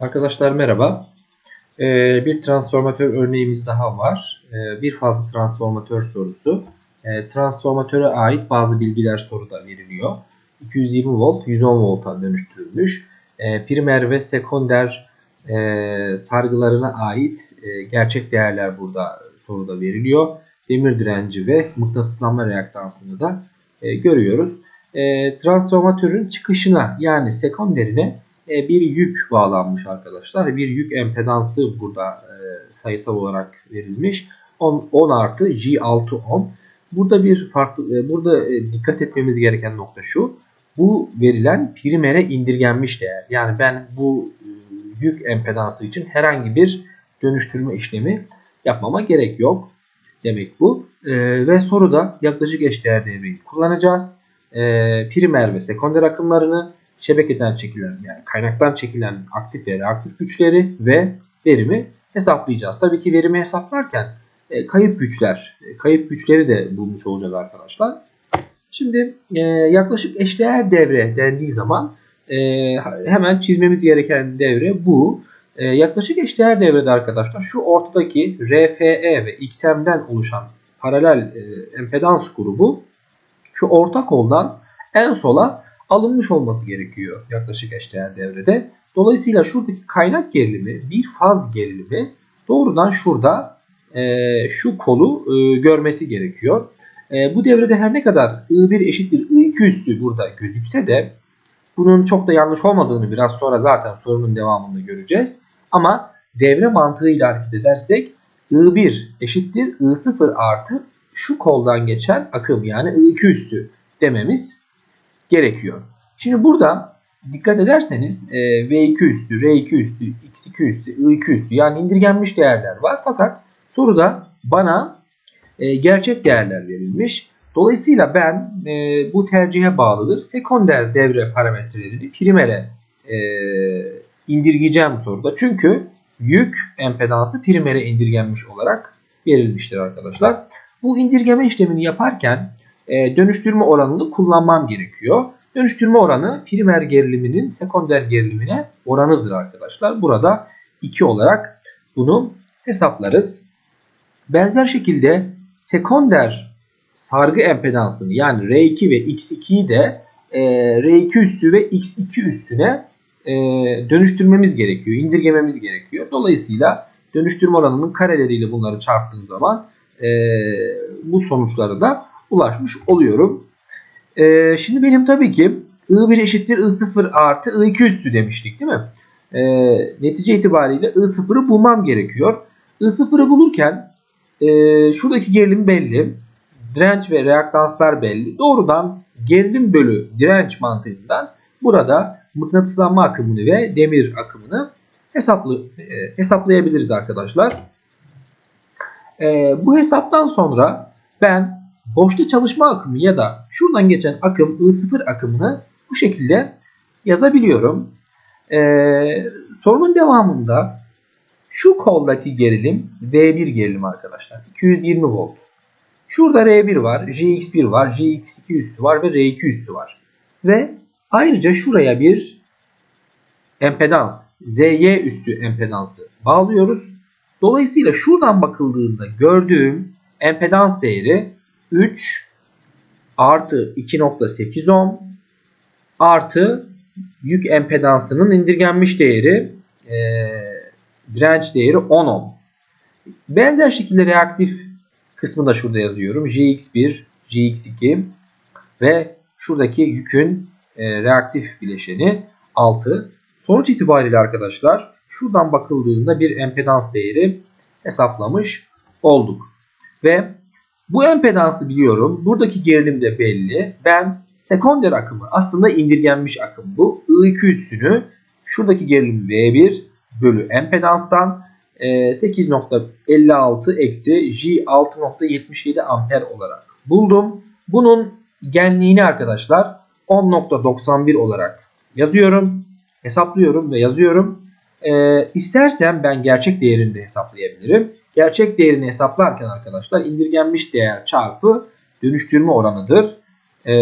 Arkadaşlar merhaba. Ee, bir transformatör örneğimiz daha var. Ee, bir fazla transformatör sorusu. Ee, transformatöre ait bazı bilgiler soruda veriliyor. 220 volt 110 volta dönüştürülmüş. Ee, primer ve sekonder e, sargılarına ait e, gerçek değerler burada soruda veriliyor. Demir direnci ve mıknatıslanma reaktansını da e, görüyoruz. E, transformatörün çıkışına yani sekonderine bir yük bağlanmış arkadaşlar. Bir yük empedansı burada e, sayısal olarak verilmiş. 10, 10 artı G6 ohm. Burada bir farklı e, burada dikkat etmemiz gereken nokta şu. Bu verilen primere indirgenmiş değer. Yani ben bu yük empedansı için herhangi bir dönüştürme işlemi yapmama gerek yok. Demek bu. Ve soruda yaklaşık eşdeğer devreyi kullanacağız. Primer ve sekonder akımlarını şebekeden çekilen yani kaynaktan çekilen aktif ve reaktif güçleri ve verimi hesaplayacağız. Tabii ki verimi hesaplarken e, kayıp güçler, e, kayıp güçleri de bulmuş olacağız arkadaşlar. Şimdi e, yaklaşık eşdeğer devre dendiği zaman e, hemen çizmemiz gereken devre bu. E, yaklaşık eşdeğer devrede arkadaşlar şu ortadaki RFE ve XM'den oluşan paralel e, empedans grubu şu orta koldan en sola alınmış olması gerekiyor yaklaşık eşdeğer devrede. Dolayısıyla şuradaki kaynak gerilimi bir faz gerilimi doğrudan şurada e, şu kolu e, görmesi gerekiyor. E, bu devrede her ne kadar I1 eşittir I2 üstü burada gözükse de bunun çok da yanlış olmadığını biraz sonra zaten sorunun devamında göreceğiz. Ama devre mantığıyla hareket edersek I1 eşittir I0 artı şu koldan geçen akım yani I2 üstü dememiz gerekiyor. Şimdi burada dikkat ederseniz e, V2 üstü, R2 üstü, X2 üstü, I2 üstü yani indirgenmiş değerler var. Fakat soruda bana e, gerçek değerler verilmiş. Dolayısıyla ben e, bu tercihe bağlıdır. Sekonder devre parametrelerini primere e, indirgeyeceğim soruda. Çünkü yük empedansı primere indirgenmiş olarak verilmiştir arkadaşlar. Bu indirgeme işlemini yaparken e, dönüştürme oranını kullanmam gerekiyor. Dönüştürme oranı primer geriliminin sekonder gerilimine oranıdır arkadaşlar. Burada 2 olarak bunu hesaplarız. Benzer şekilde sekonder sargı empedansını yani R2 ve X2'yi de e, R2 üstü ve X2 üstüne e, dönüştürmemiz gerekiyor, indirgememiz gerekiyor. Dolayısıyla dönüştürme oranının kareleriyle bunları çarptığım zaman e, bu sonuçları da ulaşmış oluyorum. Ee, şimdi benim tabii ki I1 eşittir I0 artı I2 üstü demiştik değil mi? Ee, netice itibariyle I0'ı bulmam gerekiyor. I0'ı bulurken e, şuradaki gerilim belli. Direnç ve reaktanslar belli. Doğrudan gerilim bölü direnç mantığından burada mıknatıslanma akımını ve demir akımını hesaplı, e, hesaplayabiliriz arkadaşlar. E, bu hesaptan sonra ben boşta çalışma akımı ya da şuradan geçen akım I0 akımını bu şekilde yazabiliyorum. Ee, sorunun devamında şu koldaki gerilim V1 gerilim arkadaşlar. 220 volt. Şurada R1 var, JX1 var, JX2 üstü var ve R2 üstü var. Ve ayrıca şuraya bir empedans, ZY üstü empedansı bağlıyoruz. Dolayısıyla şuradan bakıldığında gördüğüm empedans değeri 3 artı 2.8 ohm artı yük empedansının indirgenmiş değeri e, direnç değeri 10 ohm. Benzer şekilde reaktif kısmı da şurada yazıyorum. JX1, JX2 ve şuradaki yükün e, reaktif bileşeni 6. Sonuç itibariyle arkadaşlar şuradan bakıldığında bir empedans değeri hesaplamış olduk. Ve bu empedansı biliyorum. Buradaki gerilim de belli. Ben sekonder akımı aslında indirgenmiş akım bu. I2 üstünü şuradaki gerilim V1 bölü empedanstan 8.56 e, eksi J 6.77 amper olarak buldum. Bunun genliğini arkadaşlar 10.91 olarak yazıyorum. Hesaplıyorum ve yazıyorum. Ee, istersem ben gerçek değerini de hesaplayabilirim. Gerçek değerini hesaplarken arkadaşlar indirgenmiş değer çarpı dönüştürme oranıdır. Ee,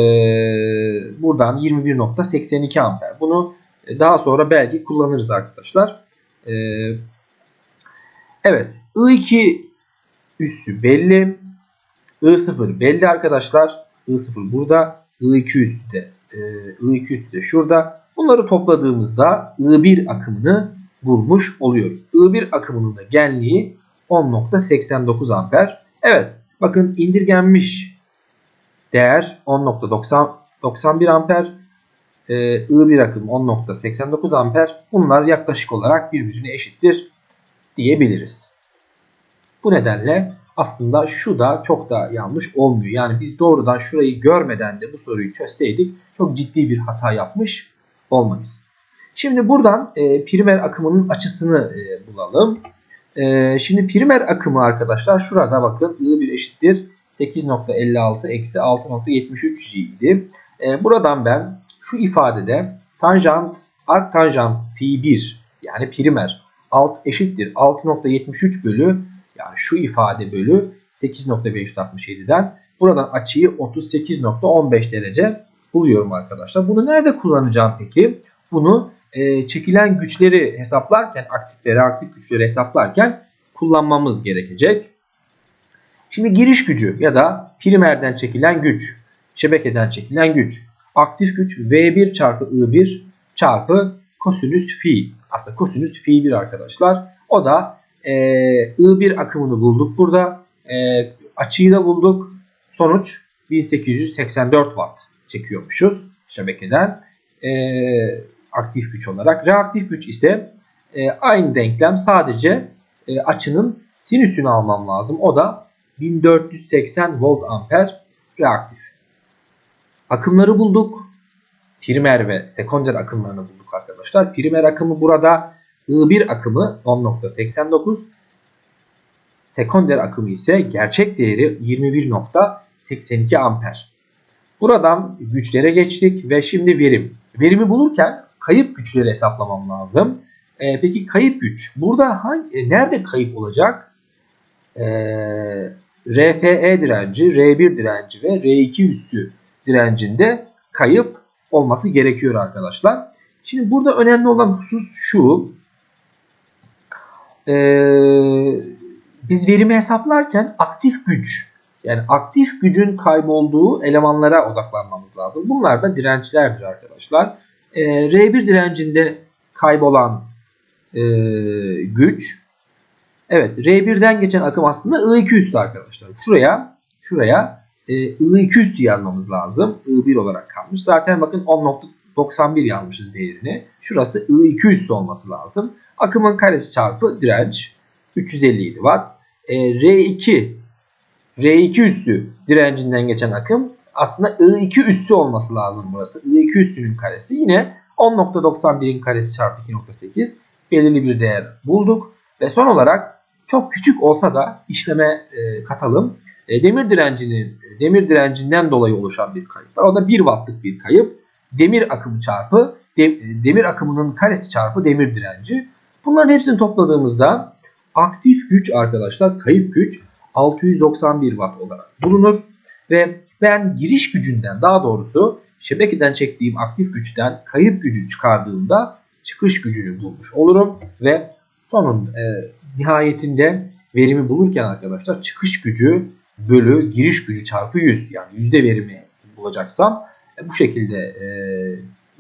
buradan 21.82 amper. Bunu E, Daha sonra belki kullanırız arkadaşlar. E, Evet. I2 üstü belli. I0 belli arkadaşlar. I0 burada. I2 üstü de, e, I2 üstü de şurada. Bunları topladığımızda I1 akımını bulmuş oluyoruz. I1 akımının da genliği 10.89 amper. Evet. Bakın indirgenmiş değer 10.91 amper. Ee, I1 akım 10.89 amper. Bunlar yaklaşık olarak birbirine eşittir diyebiliriz. Bu nedenle aslında şu da çok da yanlış olmuyor. Yani biz doğrudan şurayı görmeden de bu soruyu çözseydik çok ciddi bir hata yapmış olmayız. Şimdi buradan e, primer akımının açısını e, bulalım. E, şimdi primer akımı arkadaşlar şurada bakın I1 eşittir 8.56 eksi 6.73 idi. E, buradan ben şu ifadede tanjant arc tanjant pi 1 yani primer alt eşittir 6.73 bölü yani şu ifade bölü 8.567'den buradan açıyı 38.15 derece buluyorum arkadaşlar. Bunu nerede kullanacağım peki? Bunu e, çekilen güçleri hesaplarken aktif ve reaktif güçleri hesaplarken kullanmamız gerekecek. Şimdi giriş gücü ya da primerden çekilen güç, şebekeden çekilen güç, aktif güç V1 çarpı I1 çarpı kosinüs fi. Aslında kosinüs fi 1 arkadaşlar. O da e, I1 akımını bulduk burada. E, açıyı da bulduk. Sonuç 1884 watt çekiyormuşuz şebekeden. E, aktif güç olarak. Reaktif güç ise e, aynı denklem sadece e, açının sinüsünü almam lazım. O da 1480 volt amper reaktif. Akımları bulduk. Primer ve sekonder akımlarını bulduk arkadaşlar. Primer akımı burada I1 akımı 10.89. Sekonder akımı ise gerçek değeri 21.82 amper. Buradan güçlere geçtik ve şimdi verim. Verimi bulurken kayıp güçleri hesaplamam lazım. E, peki kayıp güç. Burada hangi, e, nerede kayıp olacak? E, RFE direnci, R1 direnci ve R2 üstü direncinde kayıp olması gerekiyor arkadaşlar. Şimdi burada önemli olan husus şu. E, biz verimi hesaplarken aktif güç yani aktif gücün kaybolduğu elemanlara odaklanmamız lazım. Bunlar da dirençlerdir arkadaşlar. E, R1 direncinde kaybolan e, güç Evet R1'den geçen akım aslında I2 üstü arkadaşlar. Şuraya şuraya e, I2 üstü yazmamız lazım. I1 olarak kalmış. Zaten bakın 10.91 yazmışız değerini. Şurası I2 üstü olması lazım. Akımın karesi çarpı direnç 357 watt. E, R2 R2 üstü direncinden geçen akım aslında I2 üstü olması lazım burası. I2 üstünün karesi yine 10.91'in karesi çarpı 2.8 belirli bir değer bulduk. Ve son olarak çok küçük olsa da işleme e, katalım. E, demir direncinin demir direncinden dolayı oluşan bir kayıp var. O da 1 wattlık bir kayıp. Demir akımı çarpı de, demir akımının karesi çarpı demir direnci. Bunların hepsini topladığımızda aktif güç arkadaşlar kayıp güç 691 watt olarak bulunur. Ve ben giriş gücünden daha doğrusu şebekeden çektiğim aktif güçten kayıp gücü çıkardığımda çıkış gücünü bulmuş olurum. Ve sonun e, nihayetinde verimi bulurken arkadaşlar çıkış gücü bölü giriş gücü çarpı 100 yani yüzde verimi bulacaksam e, bu şekilde e,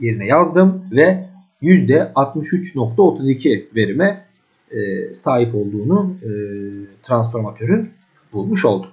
yerine yazdım ve yüzde 63.32 verime e, sahip olduğunu e, transformatörün bulmuş oldum.